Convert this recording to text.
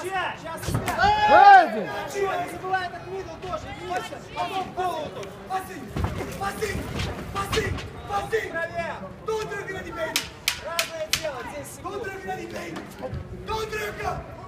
встречай. Сейчас опять. Hey! Чего, не забывай этот мидл тоже. Видишь? Потом в голову тут. Passing. Passing. Passing. Passing. Правее. Doordrukken naar die been. Разное дело, 10 секунд. Doordrukken naar die been. Doordrukken. Doe het maar.